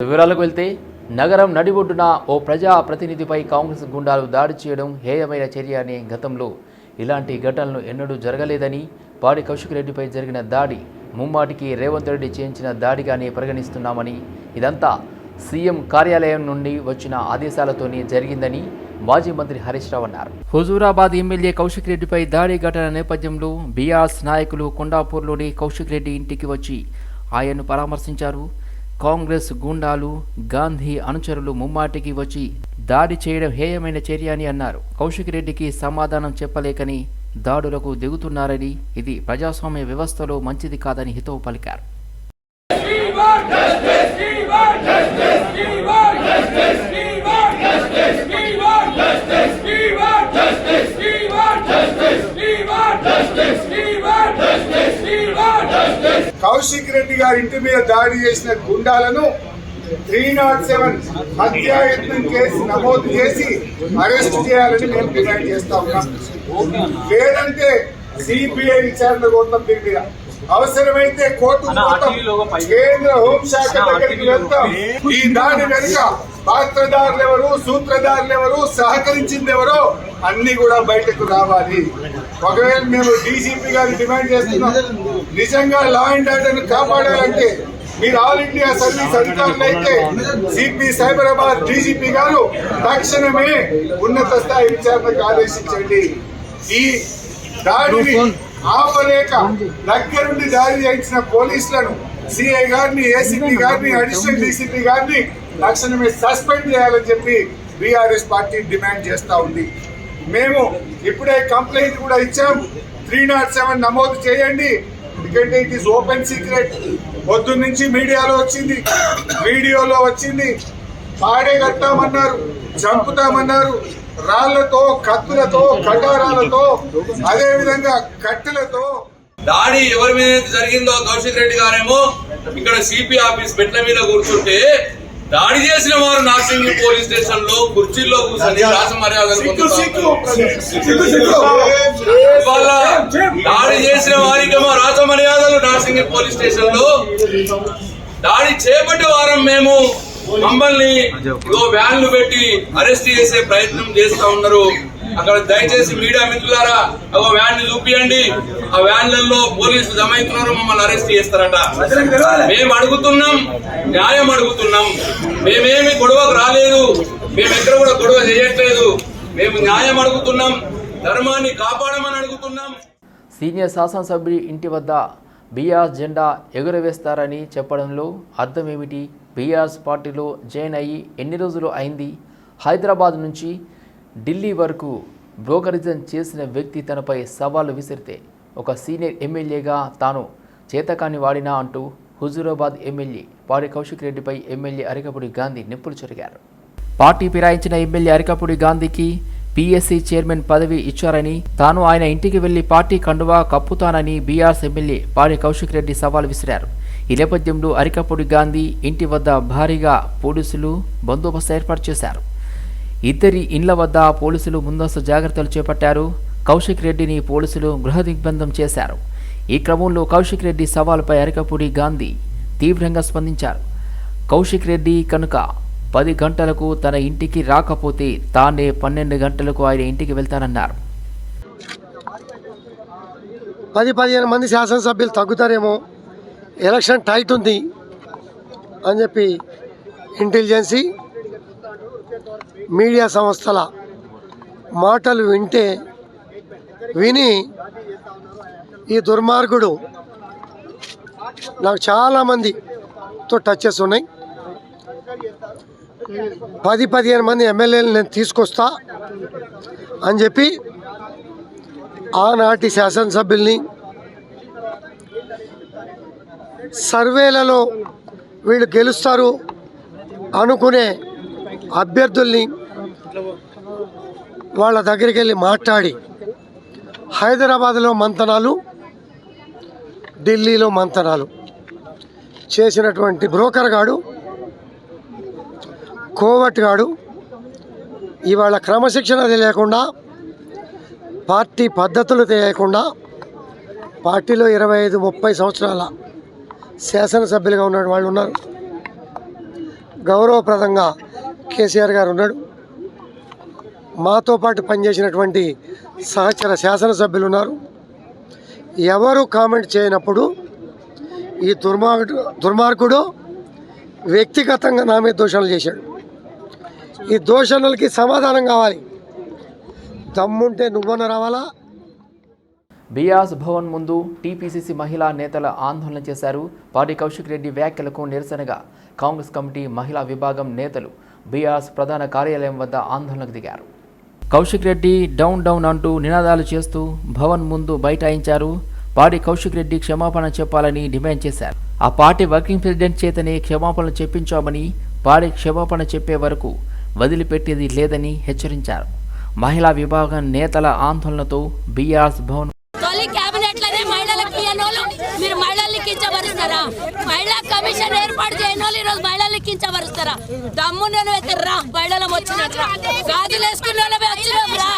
వివరాలకు వెళ్తే నగరం నడిబొడ్డున ఓ ప్రజా ప్రతినిధిపై కాంగ్రెస్ గుండాలు దాడి చేయడం హేయమైన చర్య అని గతంలో ఇలాంటి ఘటనలు ఎన్నడూ జరగలేదని పాడి కౌశిక్ రెడ్డిపై జరిగిన దాడి ముమ్మాటికి రేవంత్ రెడ్డి చేయించిన దాడిగానే పరిగణిస్తున్నామని ఇదంతా సీఎం కార్యాలయం నుండి వచ్చిన ఆదేశాలతోనే జరిగిందని మాజీ మంత్రి హరీష్ రావు అన్నారు. హుజూరాబాద్ ఎమ్మెల్యే కౌశిక్ రెడ్డిపై దాడి ఘటన నేపథ్యంలో బీఆర్ఎస్ నాయకులు కొండాపూర్లోని కౌశిక్ రెడ్డి ఇంటికి వచ్చి ఆయన్ను పరామర్శించారు. కాంగ్రెస్ గూండాలు గాంధీ అనుచరులు ముమ్మాటికి వచ్చి దాడి చేయడం హేయమైన చర్య అని అన్నారు. కౌశిక్ రెడ్డికి సమాధానం చెప్పలేకని దాడులకు దిగుతున్నారని ఇది ప్రజాస్వామ్య వ్యవస్థలో మంచిది కాదని హితవు పలికారు. కౌశిక్ రెడ్డి గారి ఇంటి మీద దాడి చేసిన గుండాలను త్రీ నాట్ సెవెన్ హత్యాయత్నం కేసు నమోదు చేసి అరెస్ట్ చేయాలని మేము డిమాండ్ చేస్తా ఉన్నాం. లేదంటే సిబిఐ విచారణ కోరుతాం దీని మీద. అవసరమైతే కోర్టు కేంద్ర హోంశాఖ దగ్గరికి వెళ్తాం. ఈ దాడి వెనుక పాత్రదారులు ఎవరు సూత్రధారులు ఎవరు సహకరించింది ఎవరో అన్ని కూడా బయటకు రావాలి. ఒకవేళ మేము డీజీపీ గారిని డిమాండ్ చేస్తున్నాం నిజంగా లా అండ్ ఆర్డర్ కాపాడాలంటే మీరు ఆల్ ఇండియా సర్వీస్ అధికారులు అయితే సిపి సైబరాబాద్ డీజీపీ గారు తక్షణమే ఉన్నత స్థాయి విచారణకు ఆదేశించండి. ఈ దాడిని ఆపలేక దగ్గరుండి దాడి చేయించిన పోలీసులను సిఐ గారిని ఏసీపీ గారిని అడిషనల్ డీసీపీ గారిని తక్షణమే సస్పెండ్ చేయాలని చెప్పి బీఆర్ఎస్ పార్టీ డిమాండ్ చేస్తా ఉంది. మేము ఇప్పుడే కంప్లైంట్ కూడా ఇచ్చాం. త్రీ నాట్ సెవెన్ నమోదు చేయండి. ఎందుకంటే ఇట్ ఈస్ ఓపెన్ సీక్రెట్ పొద్దున్న నుంచి మీడియాలో వచ్చింది. వీడియోలో వచ్చింది. పాడే కట్టామన్నారు చంపుతామన్నారు. రాళ్ళతో కత్తులతో కటారాలతో అదే విధంగా కట్టెలతో. దాడి ఎవరి మీద జరిగిందో కౌశిక్ రెడ్డి గారేమో ఇక్కడ సిపి ఆఫీస్ మెట్ల మీద కూర్చుంటే దాడి చేసిన వారు నార్సింగి పోలీస్ స్టేషన్లో కుర్చీల్లో కూర్చొని రాస మర్యాదలు దాడి చేసిన వారికేమో రాస మర్యాదలు నార్సింగి పోలీస్ స్టేషన్లో. దాడి చేపట్టే వారం మేము మమ్మల్ని వ్యాన్లు పెట్టి అరెస్ట్ చేసే ప్రయత్నం చేస్తా ఉన్నారు. అక్కడ దయచేసి మీడియా మిత్రులారా ఒక వ్యాన్ చూపియండి. ఆ వ్యాన్లలో పోలీసులు జమైతున్నారు మమ్మల్ని అరెస్ట్ చేస్తారట. మేము అడుగుతున్నాం న్యాయం అడుగుతున్నాం. మేమేమి గొడవకు రాలేదు మేము ఎక్కడ కూడా గొడవ చేయట్లేదు. మేము న్యాయం అడుగుతున్నాం ధర్మాన్ని కాపాడమని అడుగుతున్నాం. సీనియర్ శాసనసభ్యుడి ఇంటి వద్ద బీఆర్ఎస్ జెండా ఎగురవేస్తారని చెప్పడంలో అర్థం ఏమిటి? బీఆర్ఎస్ పార్టీలో జాయిన్ అయ్యి ఎన్ని రోజులు అయింది? హైదరాబాద్ నుంచి ఢిల్లీ వరకు బ్రోకరిజం చేసిన వ్యక్తి తనపై సవాలు విసిరితే ఒక సీనియర్ ఎమ్మెల్యేగా తాను చేతకాని వాడినా అంటూ హుజూరాబాద్ ఎమ్మెల్యే పాడి కౌశిక్ రెడ్డిపై ఎమ్మెల్యే అరికపుడి గాంధీ నిప్పులు చెరిగారు. పార్టీ ఫిరాయించిన ఎమ్మెల్యే అరికపుడి గాంధీకి పీఎస్సీ చైర్మన్ పదవి ఇచ్చారని తాను ఆయన ఇంటికి వెళ్ళి పార్టీ కండువా కప్పుతానని బీఆర్ఎస్ ఎమ్మెల్యే పాడి కౌశిక్ రెడ్డి సవాల్ విసిరారు. ఈ నేపథ్యంలో అరికపూడి గాంధీ ఇంటి వద్ద భారీగా పోలీసులు బందోబస్తు ఏర్పాటు చేశారు. ఇద్దరి ఇండ్ల వద్ద పోలీసులు ముందస్తు జాగ్రత్తలు చేపట్టారు. కౌశిక్ రెడ్డిని పోలీసులు గృహ దిగ్బంధం చేశారు. ఈ క్రమంలో కౌశిక్ రెడ్డి సవాల్పై అరికపూడి గాంధీ తీవ్రంగా స్పందించారు. కౌశిక్ రెడ్డి కనుక పది గంటలకు తన ఇంటికి రాకపోతే తానే పన్నెండు గంటలకు ఆయన ఇంటికి వెళ్తానన్నారు. పది పదిహేను మంది శాసనసభ్యులు తగ్గుతారేమో. ఎలక్షన్ టైట్ ఉంది అని చెప్పి ఇంటెలిజెన్సీ మీడియా సంస్థల మాటలు వింటే విని ఈ దుర్మార్గుడు నాకు చాలామందితో టచెస్ ఉన్నాయి. పది పదిహేను మంది ఎమ్మెల్యేలు నేను తీసుకొస్తా అని చెప్పి ఆనాటి శాసనసభ్యుల్ని సర్వేలలో వీళ్ళు గెలుస్తారు అనుకునే అభ్యర్థుల్ని వాళ్ళ దగ్గరికి వెళ్ళి మాట్లాడి హైదరాబాద్లో మంతనాలు ఢిల్లీలో మంతనాలు చేసినటువంటి బ్రోకర్ గాడు కోవట్ గాడు ఇవాళ క్రమశిక్షణ తెలియకుండా పార్టీ పద్ధతులు తెలియకుండా పార్టీలో ఇరవై ఐదు ముప్పై సంవత్సరాల శాసనసభ్యులుగా ఉన్న వాళ్ళు ఉన్నారు. గౌరవప్రదంగా కేసీఆర్ గారు ఉన్నాడు. మాతో పాటు పనిచేసినటువంటి సహచర శాసనసభ్యులు ఉన్నారు. ఎవరు కామెంట్ చేయనప్పుడు ఈ దుర్మార్గుడు దుర్మార్గుడు వ్యక్తిగతంగా నా మీద దూషణలు చేశాడు. ఈ దోషణలకి సమాధానం కావాలి. దమ్ముంటే నువ్వన్న రావాలా? బియాస్ భవన్ ముందు టీపీసీసీ మహిళా నేతల ఆందోళన చేశారు. పాడి కౌశిక్ రెడ్డి వ్యాఖ్యలకు నిరసనగా కాంగ్రెస్ కమిటీ మహిళా విభాగం నేతలు బియాస్ ప్రధాన కార్యాలయం వద్ద ఆందోళనకు దిగారు. కౌశిక్ రెడ్డి డౌన్ డౌన్ అంటూ నినాదాలు చేస్తూ భవన్ ముందు బైఠాయించారు. పాడి కౌశిక్ రెడ్డి క్షమాపణ చెప్పాలని డిమాండ్ చేశారు. ఆ పార్టీ వర్కింగ్ ప్రెసిడెంట్ చేతనే క్షమాపణ చెప్పించామని పాడి క్షమాపణ చెప్పే వరకు వదిలిపెట్టేది లేదని హెచ్చరించారు. మహిళా విభాగం నేతల ఆందోళనతో బీఆర్స్ భవన్ కించబరుస్తారా మహిళా కమిషన్ ఏర్పాటు చేయని వాళ్ళు ఈరోజు మహిళలు కించబరుస్తారా దమ్ము నేను రా మహిళలం వచ్చిన గాజులు వేసుకున్న వాళ్ళమే వచ్చినాం రా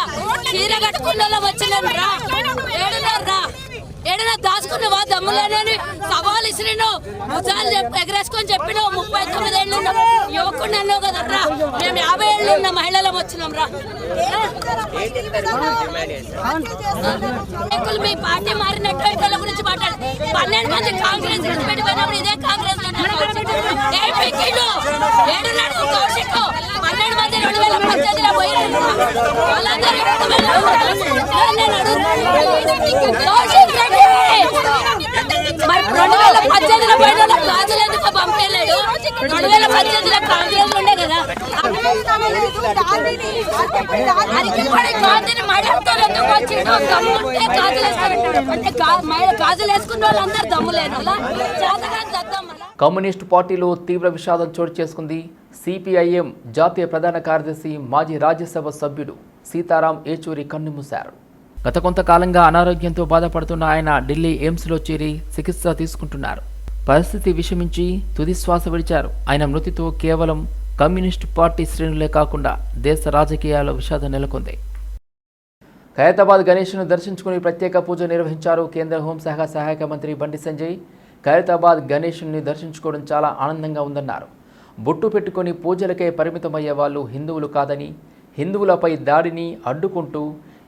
చీర కట్టుకున్న వాళ్ళం వచ్చినాం రా ఏడున్నారు రా ఏడైనా దాచుకున్నావా దమ్ములేనని సవాల్ ఇసిరిను భుజాలు ఎగరేసుకొని చెప్పినావు ముప్పై తొమ్మిది ఏళ్ళు యువకుండా కదరా అన్నావు మేము యాభై ఉన్న మహిళలం వచ్చినాం రా. మీ పార్టీ మారినట్టు ఇతరుల గురించి మాట్లాడు. పన్నెండు మంది కాంగ్రెస్ నుంచి పెట్టిపోయినప్పుడు ఇదే కాంగ్రెస్ ఏడున్నాడు కౌశిక్. పన్నెండు మంది రెండు వేల పద్దెనిమిదిలో పోయినారు వాళ్ళందరూ కమ్యూనిస్ట్ మరి రెండు వేల గాజులు ఎందుకు రెండు వేల పద్దెనిమిదిలో కాంగ్రెస్ ఉండే కదా. మడతారు ఎందుకు దమ్ముంటే గాజులు అంటే గాజులు వేసుకున్న వాళ్ళందరూ దమ్ము దద్దం కమ్యూనిస్టు పార్టీలో తీవ్ర విషాదం చోటు చేసుకుంది సిపిఐఎం జాతీయ ప్రధాన కార్యదర్శి మాజీ రాజ్యసభ సభ్యుడు సీతారాం ఏచూరి కన్నుమూశారు. గత కొంతకాలంగా అనారోగ్యంతో బాధపడుతున్న ఆయన ఢిల్లీ ఎయిమ్స్లో చేరి చికిత్స తీసుకుంటున్నారు. పరిస్థితి విషమించి తుది శ్వాస విడిచారు. ఆయన మృతితో కేవలం కమ్యూనిస్టు పార్టీ శ్రేణులే కాకుండా దేశ రాజకీయాల్లో విషాదం నెలకొంది. ఖైరతాబాద్ గణేష్ను దర్శించుకుని ప్రత్యేక పూజ నిర్వహించారు కేంద్ర హోంశాఖ సహాయక మంత్రి బండి సంజయ్. ఖైరతాబాద్ గణేష్ని దర్శించుకోవడం చాలా ఆనందంగా ఉందన్నారు. బొట్టు పెట్టుకొని పూజలకే పరిమితమయ్యే వాళ్ళు హిందువులు కాదని హిందువులపై దాడిని అడ్డుకుంటూ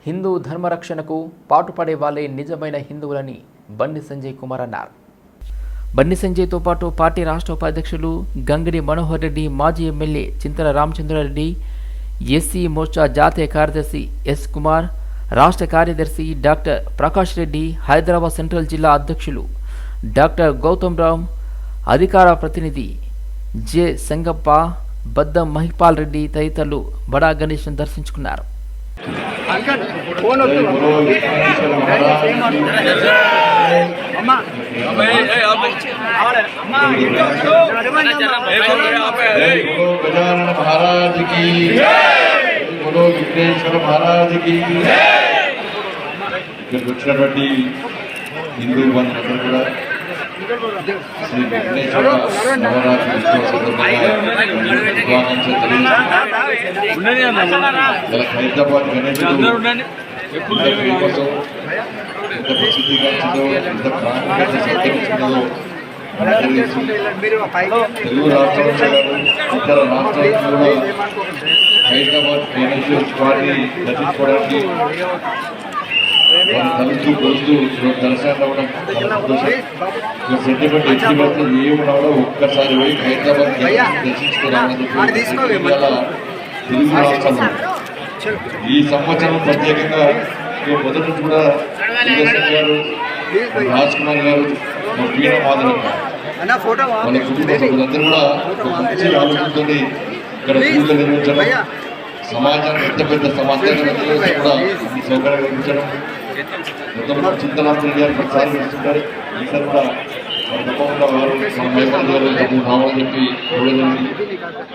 హిందూ ధర్మరక్షణకు పాటుపడే వాళ్ళే నిజమైన హిందువులని బండి సంజయ్ కుమార్ అన్నారు. బండి సంజయ్తో పాటు పార్టీ రాష్ట్ర ఉపాధ్యక్షులు గంగిడి మనోహర్ రెడ్డి మాజీ ఎమ్మెల్యే చింతల రామచంద్రారెడ్డి ఎస్సీ మోర్చా జాతీయ కార్యదర్శి ఎస్ కుమార్ రాష్ట్ర కార్యదర్శి డాక్టర్ ప్రకాష్ రెడ్డి హైదరాబాద్ సెంట్రల్ జిల్లా అధ్యక్షులు డాక్టర్ గౌతమ్ రామ్ అధికార ప్రతినిధి జె సంగప్ప బద్దం మహిపాల్ రెడ్డి తదితరులు బడా గణేష్ను దర్శించుకున్నారు. అంకల్ ఫోన్ వద్దు. అమ్మా. గజానన మహారాజ్కి గురు విఘ్నేశ్వర మహారాజ్కి హిందూ బంధువులందరూ కూడా శ్రీ విఘ్నేశ్వర నవరాత్రి హైదరాబాద్ గణేశుడు ఎంత ప్రసిద్ధిగాంచిందో ఎంత సంతరించిందో తెలుసు. తెలుగు రాష్ట్రాలు ఇతర రాష్ట్రాలు కూడా హైదరాబాద్ గణేశ్వర స్వామిని దర్శించుకోవడానికి వాళ్ళు తలుస్తూ దర్శనం అవ్వడం సెంటిమెంట్ ఎట్టి ఒక్కసారి పోయి హైదరాబాద్ దర్శించుకోవాలని తెలుగు రాష్ట్రాలు ఈ సంవత్సరం ప్రత్యేకంగా మొదటి నుంచి కూడా గారు రాజ్ కుమార్ గారు మా వీణ మాధవ్ వాళ్ళ కుటుంబ సభ్యులందరూ కూడా ఒక మంచి ఆలోచనతో ఇక్కడ పూజలు నిర్వహించడం సమాజాన్ని ఎంత పెద్ద సమాజాన్ని కూడా ఈ సౌకర్యం కల్పించడం గతంలో చింతనాథులు గారు ప్రతిసారి వస్తుంటారు ఈసారి కూడా వారు తప్పకుండా వారు మన మైపాల్ గారు తమ రావాలని చెప్పి చూడలేదు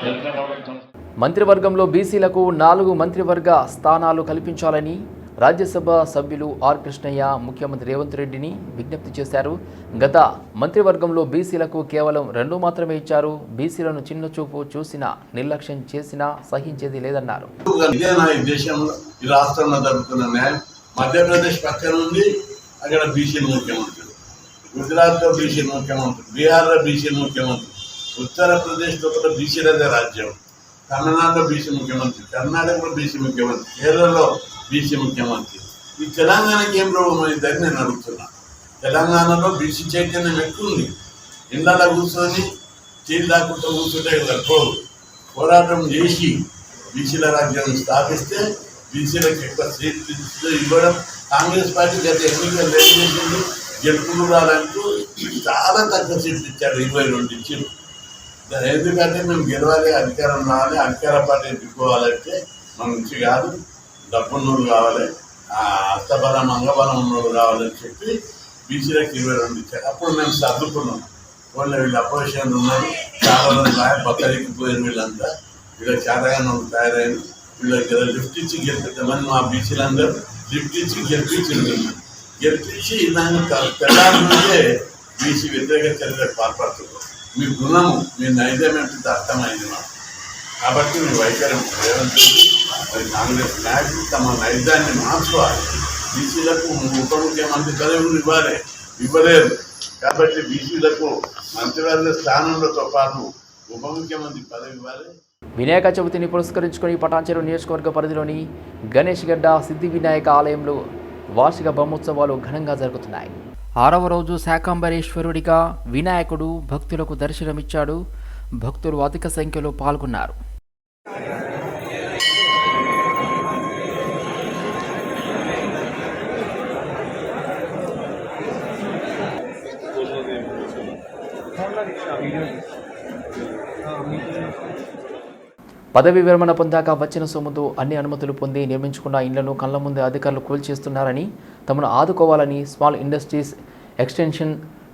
దర్శనం రావడం చాలా మంత్రివర్గంలో బీసీలకు నాలుగు మంత్రివర్గ స్థానాలు కల్పించాలని రాజ్యసభ సభ్యులు ఆర్ కృష్ణయ్య ముఖ్యమంత్రి రేవంత్ రెడ్డిని విజ్ఞప్తి చేశారు. గత మంత్రివర్గంలో బీసీలకు కేవలం రెండు మాత్రమే ఇచ్చారు. బీసీలను చిన్నచూపు చూసినా నిర్లక్ష్యం చేసినా సహించేది లేదన్నారు. మధ్యప్రదేశ్ పక్కన ఉంది అక్కడ బీసీ ముఖ్యమంత్రి. గుజరాత్లో బీసీ ముఖ్యమంత్రి బీహార్లో బీసీ ముఖ్యమంత్రి ఉత్తరప్రదేశ్ కూడా బీసీలదే రాజ్యం తమిళనాడులో బీసీ ముఖ్యమంత్రి కర్ణాటకలో బీసీ ముఖ్యమంత్రి కేరళలో బీసీ ముఖ్యమంత్రి. ఈ తెలంగాణకి ఏం రోగం అయిందని నేను అడుగుతున్నా. తెలంగాణలో బీసీ చైతన్యం ఎక్కువ ఉంది. ఇళ్ళ కూర్చొని తీరు దాక్కుంటూ కూర్చుంటే కదా పోరాటం చేసి బీసీల రాజ్యాన్ని స్థాపిస్తే బీసీలకు ఎక్కువ సీట్లు ఇవ్వడం కాంగ్రెస్ పార్టీ గత ఎన్నికలు లేట్ చేసింది? గెలుపులు రాలంటూ చాలా తక్కువ సీట్లు ఇచ్చారు ఇరవై రెండు ఇచ్చారు ఎందుకంటే మేము గెలవాలి అధికారం రావాలి అధికార పార్టీ ఎదుర్కోవాలంటే మన నుంచి కాదు డబ్బున్నోళ్ళు కావాలి ఆ అస్తబలం అంగబలం కావాలని చెప్పి బీసీలకు ఇరవై రెండు ఇచ్చారు. అప్పుడు మేము సర్దుకున్నాం. వాళ్ళు వీళ్ళు అపోజిషన్ ఉన్నారు చాలా మంది బాగా బక్కరిక్కిపోయారు వీళ్ళంతా వీళ్ళ చేతగానే తయారైంది వీళ్ళకి ఏదో లిఫ్ట్ ఇచ్చి గెలిపిద్దామని మా బీసీలందరూ లిఫ్ట్ ఇచ్చి గెలిపించింది గెలిపించి నన్ను తెల్లారి నుంచే బీసీ వ్యతిరేక చర్యలకు పాల్పడుతున్నారు. మీ గుణము మీ నైజం ఏంటంటే అర్థమైంది మాకు. కాబట్టి మీ వైఖరి రేవంత్ మరి కాంగ్రెస్ నాయకులు తమ నైజాన్ని మార్చుకోవాలి. బీసీలకు ఉప ముఖ్యమంత్రి పదవులు ఇవ్వాలి. ఇవ్వలేరు కాబట్టి బీసీలకు మంత్రివర్గ స్థానంలోతో పాటు ఉప ముఖ్యమంత్రి పదవి ఇవ్వాలి. వినాయక చవితిని పురస్కరించుకొని పటాంచెరు నియోజకవర్గ పరిధిలోని గణేష్ గడ్డ సిద్ధి వినాయక ఆలయంలో వార్షిక బ్రహ్మోత్సవాలు ఘనంగా జరుగుతున్నాయి. ఆరవ రోజు శాకంబరేశ్వరుడిగా వినాయకుడు భక్తులకు దర్శనమిచ్చాడు. భక్తులు అధిక సంఖ్యలో పాల్గొన్నారు. పదవి విరమణ పొందాక వచ్చిన సొమ్ముతో అన్ని అనుమతులు పొంది నిర్మించుకున్న ఇండ్లను కళ్ళ ముందే అధికారులు కూల్చేస్తున్నారని తమను ఆదుకోవాలని small industries extension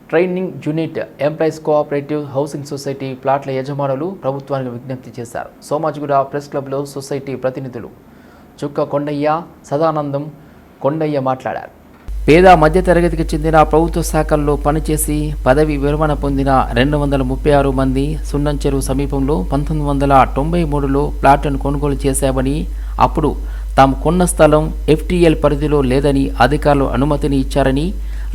training unit employees cooperative housing society ప్లాట్ల యజమానులు ప్రభుత్వానికి విజ్ఞప్తి చేశారు. సోమాజిగూడ ప్రెస్ క్లబ్లో సొసైటీ ప్రతినిధులు చుక్క కొండయ్య సదానందం కొండయ్య మాట్లాడారు. పేద మధ్యతరగతికి చెందిన ప్రభుత్వ శాఖల్లో పనిచేసి పదవి విరమణ పొందిన రెండు వందల ముప్పై ఆరు మంది సున్నంచెరువు సమీపంలో పంతొమ్మిది వందల తొంభై మూడులో ప్లాట్ను కొనుగోలు చేశామని అప్పుడు తాము కొన్న స్థలం ఎఫ్టీఎల్ పరిధిలో లేదని అధికారులు అనుమతిని ఇచ్చారని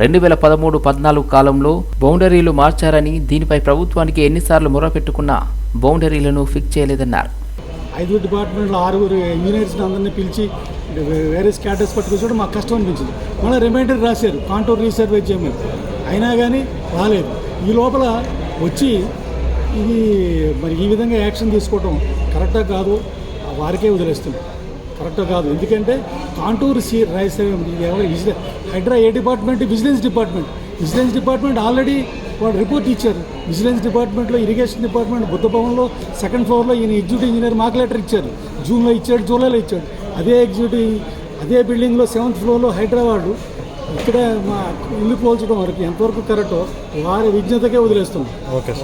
రెండు వేల పదమూడు పద్నాలుగు కాలంలో బౌండరీలు మార్చారని దీనిపై ప్రభుత్వానికి ఎన్నిసార్లు మొరపెట్టుకున్నా బౌండరీలను ఫిక్స్ చేయలేదన్నారు. ఐదు డిపార్ట్మెంట్లో ఆరుగురు ఇంజనీర్స్ని అందరినీ పిలిచి వేరే స్కాటర్స్ పట్టుకొచ్చి మాకు కష్టం అనిపించింది. మళ్ళీ రిమైండర్ రాశారు కాంటూర్ రీసర్వే చేయమని. అయినా కానీ రాలేదు. ఈ లోపల వచ్చి ఇది మరి ఈ విధంగా యాక్షన్ తీసుకోవటం కరెక్టా కాదు? వారికే వదిలేస్తుంది కరెక్టా కాదు. ఎందుకంటే కాంటూర్ సీ రైస్ ఎవరు? హైడ్రా ఏ department? Vigilance department. Vigilance department already వాళ్ళు రిపోర్ట్ ఇచ్చారు. విజిలెన్స్ డిపార్ట్మెంట్లో ఇరిగేషన్ డిపార్ట్మెంట్ బుద్ధ భవన్లో సెకండ్ ఫ్లోర్లో ఈయన ఎగ్జిక్యూటివ్ ఇంజనీర్ మాకు లెటర్ ఇచ్చారు. జూన్లో ఇచ్చాడు జూలైలో ఇచ్చాడు. అదే ఎగ్జిక్యూటివ్ అదే బిల్డింగ్లో సెవెంత్ ఫ్లోర్లో హైదరాబాద్. ఇక్కడ మా ఇల్లు పోల్చడం వరకు ఎంతవరకు కరెక్టో వారి విజ్ఞతకే వదిలేస్తున్నాం.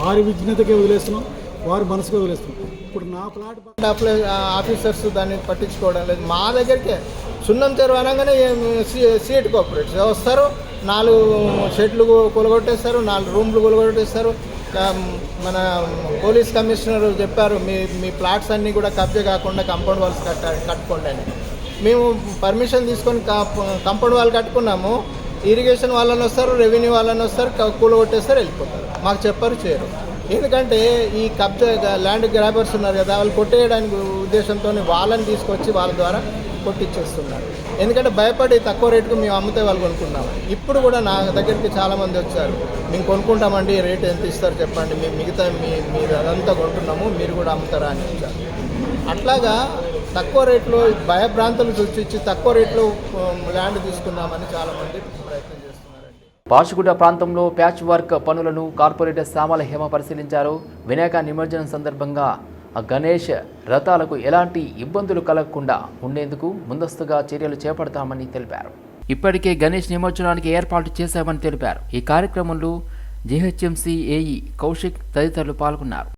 వారి విజ్ఞతకే వదిలేస్తున్నాం వారి మనసుకే వదిలేస్తున్నాం. ఇప్పుడు నా ప్లాట్ ఆఫీసర్స్ దాన్ని పట్టించుకోవడం లేదు. మా దగ్గరికి సున్నం తెరువు అనగానే సీట్ కోఆపరేటివ్స్ వస్తారు నాలుగు షెడ్లు కొలగొట్టేస్తారు నాలుగు రూమ్లు కొలగొట్టేస్తారు. మన పోలీస్ కమిషనర్ చెప్పారు మీ మీ ప్లాట్స్ అన్నీ కూడా కబ్జా కాకుండా కంపౌండ్ వాల్స్ కట్ట కట్టుకోండి అని. మేము పర్మిషన్ తీసుకొని కంపౌండ్ వాల్ కట్టుకున్నాము. ఇరిగేషన్ వాళ్ళని వస్తారు రెవెన్యూ వాళ్ళని వస్తారు కూలగొట్టేస్తారు వెళ్ళిపోతారు. మాకు చెప్పారు చేయరు. ఎందుకంటే ఈ కబ్జా ల్యాండ్ గ్రాబర్స్ ఉన్నారు కదా వాళ్ళు కొట్టేయడానికి ఉద్దేశంతో వాళ్ళని తీసుకొచ్చి వాళ్ళ ద్వారా కొట్టించేస్తున్నారు. ఎందుకంటే భయపడి తక్కువ రేటుకు మేము అమ్మితే వాళ్ళు కొనుక్కున్నాము ఇప్పుడు కూడా నా దగ్గరికి చాలామంది వచ్చారు. మేము కొనుక్కుంటామండి రేట్ ఎంత ఇస్తారు చెప్పండి. మేము మిగతా మీ మీరు అదంతా కొంటున్నాము మీరు కూడా అమ్ముతారా అని వచ్చారు అట్లాగా తక్కువ రేట్లో భయభ్రాంతులు సృష్టించి తక్కువ రేట్లో ల్యాండ్ తీసుకుందామని చాలామంది ప్రయత్నం చేస్తున్నారండి. ప్రాంతంలో ప్యాచ్ వర్క్ పనులను కార్పొరేటర్ శ్యామల హేమ పరిశీలించారు. వినాయక నిమజ్జనం సందర్భంగా ఆ గణేష్ రథాలకు ఎలాంటి ఇబ్బందులు కలగకుండా ఉండేందుకు ముందస్తుగా చర్యలు చేపడతామని తెలిపారు. ఇప్పటికే గణేష్ నిమజ్జనానికి ఏర్పాటు చేశామని తెలిపారు. ఈ కార్యక్రమంలో జీహెచ్ఎంసీ ఏఈ కౌశిక్ తదితరులు పాల్గొన్నారు.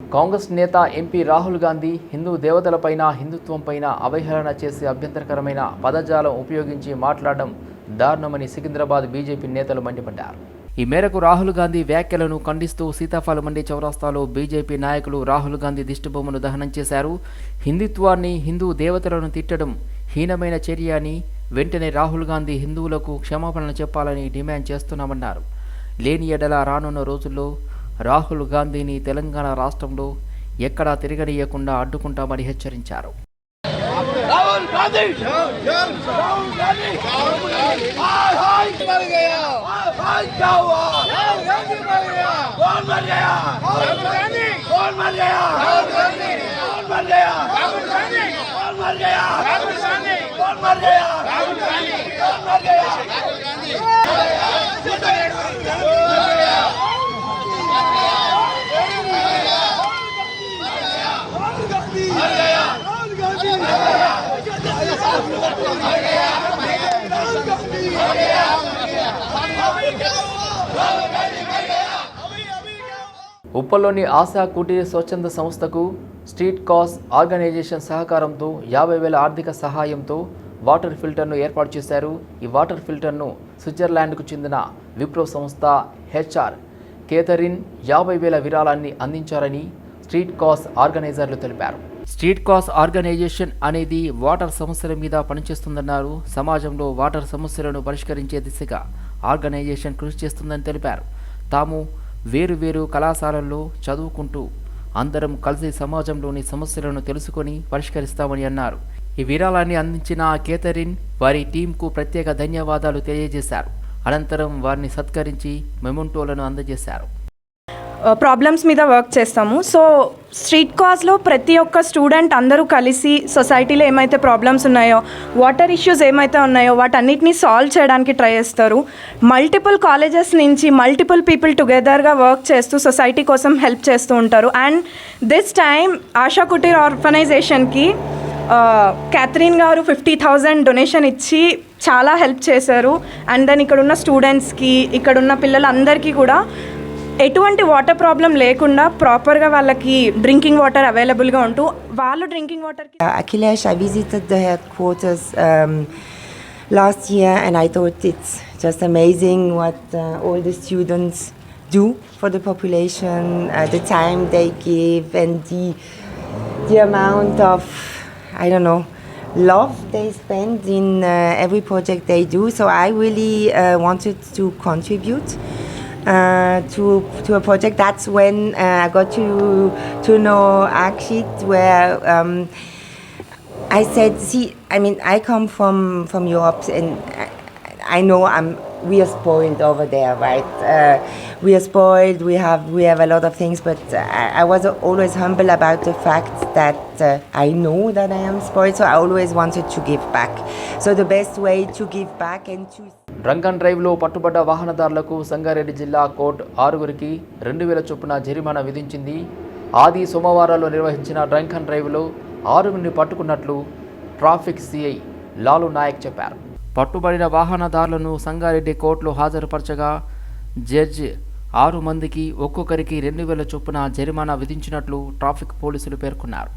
కాంగ్రెస్ నేత ఎంపీ రాహుల్ గాంధీ హిందూ దేవతలపైన హిందుత్వంపైన అవహేళన చేసి అభ్యంతరకరమైన పదజాలం ఉపయోగించి మాట్లాడడం దారుణమని సికింద్రాబాద్ బీజేపీ నేతలు మండిపడ్డారు. ఈ మేరకు రాహుల్ గాంధీ వ్యాఖ్యలను ఖండిస్తూ సీతాఫల మండి చౌరాస్తాలో బీజేపీ నాయకులు రాహుల్ గాంధీ దిష్టిబొమ్మను దహనం చేశారు. హిందుత్వాన్ని హిందూ దేవతలను తిట్టడం హీనమైన చర్య అని వెంటనే రాహుల్ గాంధీ హిందువులకు క్షమాపణలు చెప్పాలని డిమాండ్ చేస్తున్నామన్నారు. లేని ఎడల రానున్న రోజుల్లో రాహుల్ గాంధీని తెలంగాణ రాష్ట్రంలో ఎక్కడా తిరగనీయకుండా అడ్డుకుంటామని హెచ్చరించారు. ஆயிரத்தி பாருங்கயா காந்தி பாருங்கயா போன் பண்ணலையா ராகுல் காந்தி போன் பண்ணலையா ராகுல் காந்தி போன் பண்ணலையா ராகுல் காந்தி போன் பண்ணலையா ராகுல் காந்தி போன் பண்ணலையா ராகுல் காந்தி போன் பண்ணலையா ராகுல் காந்தி ఉప్పల్లోని ఆశా కుటీర స్వచ్ఛంద సంస్థకు స్ట్రీట్ కాస్ ఆర్గనైజేషన్ సహకారంతో యాభై వేల ఆర్థిక సహాయంతో వాటర్ ఫిల్టర్ను ఏర్పాటు చేశారు. ఈ వాటర్ ఫిల్టర్ను స్విట్జర్లాండ్కు చెందిన విప్రో సంస్థ హెచ్ఆర్ కేథరిన్ యాభై వేల విరాళాన్ని అందించారని స్ట్రీట్ కాస్ ఆర్గనైజర్లు తెలిపారు. స్ట్రీట్ కాస్ ఆర్గనైజేషన్ అనేది వాటర్ సమస్యల మీద పనిచేస్తుందన్నారు. సమాజంలో వాటర్ సమస్యలను పరిష్కరించే దిశగా ఆర్గనైజేషన్ కృషి చేస్తుందని తెలిపారు. తాము వేరు వేరు కళాశాలల్లో చదువుకుంటూ అందరం కలిసి సమాజంలోని సమస్యలను తెలుసుకొని పరిష్కరిస్తామని అన్నారు. ఈ విరాళాన్ని అందించిన కేథరిన్ వారి టీంకు ప్రత్యేక ధన్యవాదాలు తెలియజేశారు. అనంతరం వారిని సత్కరించి మెమొంటోలను అందజేశారు. ప్రాబ్లమ్స్ మీద వర్క్ చేస్తాము. సో స్ట్రీట్ కాజ్లో ప్రతి ఒక్క స్టూడెంట్ అందరూ కలిసి సొసైటీలో ఏమైతే ప్రాబ్లమ్స్ ఉన్నాయో వాటర్ ఇష్యూస్ ఏమైతే ఉన్నాయో వాటన్నిటిని సాల్వ్ చేయడానికి ట్రై చేస్తారు. మల్టిపుల్ కాలేజెస్ నుంచి మల్టిపుల్ పీపుల్ టుగెదర్గా వర్క్ చేస్తూ సొసైటీ కోసం హెల్ప్ చేస్తూ ఉంటారు. And this time Asha Kutir ఆర్గనైజేషన్కి Catherine గారు ఫిఫ్టీ థౌజండ్ డొనేషన్ ఇచ్చి చాలా హెల్ప్ చేశారు. అండ్ దెన్ ఇక్కడున్న స్టూడెంట్స్కి ఇక్కడున్న పిల్లలందరికీ కూడా ఎటువంటి వాటర్ ప్రాబ్లం లేకుండా ప్రాపర్గా వాళ్ళకి డ్రింకింగ్ వాటర్ అవైలబుల్గా ఉంటూ వాళ్ళు డ్రింకింగ్ వాటర్కి Akhilesh, I visited the headquarters um, last year and I thought it's just amazing what uh, all the students do for the population, uh, the time they give and the, the amount of, I don't know, love they spend in uh, every project they do. So I really uh, wanted to contribute uh, to to a project. That's when uh, I got to to know Akshit, where um, I said, see, I mean, I come from from Europe, and I, I know I'm we are spoiled over there, right? Uh, we are spoiled. We have we have a lot of things, but I, I was always humble about the fact that uh, I know that I am spoiled. So I always wanted to give back. So the best way to give back and to drunk and డ్రైవ్లో పట్టుబడ్డ వాహనదారులకు సంగారెడ్డి జిల్లా court ఆరుగురికి రెండు వేల చొప్పున జరిమానా విధించింది. ఆది సోమవారాల్లో నిర్వహించిన డ్రంక్ అండ్ డ్రైవ్లో ఆరుగురిని పట్టుకున్నట్లు ట్రాఫిక్ సిఐ లాలు నాయక్ చెప్పారు. పట్టుబడిన వాహనదారులను సంగారెడ్డి కోర్టులో హాజరుపరచగా జడ్జి ఆరు మందికి ఒక్కొక్కరికి రెండు వేల చొప్పున జరిమానా విధించినట్లు ట్రాఫిక్ పోలీసులు పేర్కొన్నారు.